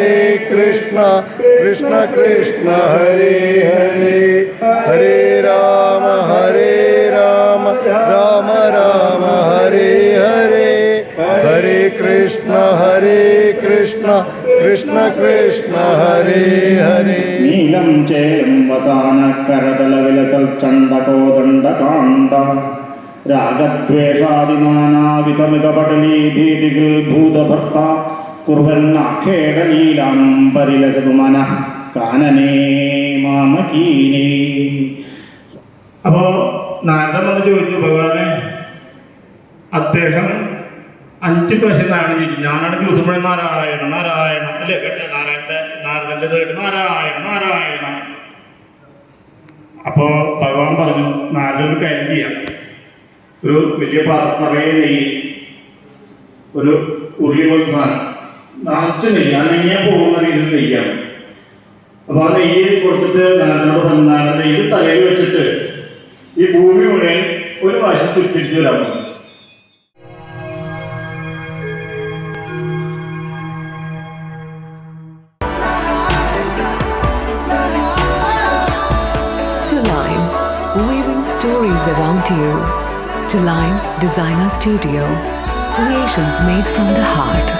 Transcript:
हरे कृष्ण कृष्ण कृष्ण हरे हरे हरे राम हरे राम राम राम हरे हरे हरे कृष्ण हरे कृष्ण कृष्ण कृष्ण हरे हरे नीलं चेलं वसानकरदलविलसल्चण्डकोदण्डकाण्ड रागद्वेषादिमानावितमिकपटलीभीतिगिल्भूतभर्ता കരതല വിലസൽ ചണ്ഡകോദണ്ഡ കാണ്ട രാഗദ്വേഷാദിനാനാവിധമിക പടലീ ഭീതികൾ ഭൂതഭർത്ത കുർവന്നാഖേടലീലാം പരിലസതു മനഃ കാനനേ മാമകീനേ. അപ്പോ നാരദമ്മ ചോദിച്ചു ഭഗവാനെ അദ്ദേഹം അഞ്ച് പ്രാവശ്യം നാരായണൻ ചോദിച്ചു ഞാനാണ് ദിവസം മുഴുവൻ നാരായണ നാരായണ അല്ലേ? കേട്ടെ നാരായണന്റെ നാരദന്റെ കേട്ട് നാരായണ നാരായണ അപ്പോ ഭഗവാൻ പറഞ്ഞു നാരദൻ കാര്യം ചെയ്യാം. ഒരു വലിയ പാത്രം നിറയെ നെയ്യ് ഒരു ഉരുളി പോലെ സാധനം നിറച്ച് നെയ്യ് നെയ്യാ പോകുന്ന രീതിയിൽ നെയ്യാം അപ്പൊ ആ നെയ്യ് കൊടുത്തിട്ട് നാരദനോട് പറഞ്ഞു നാരദ ഇത് തലയിൽ വെച്ചിട്ട് ഈ ഭൂമി മുഴുവൻ ഒരു പ്രാവശ്യം ചുറ്റിരിച്ചു വരാൻ stories around Designer Studio, creations made from the heart.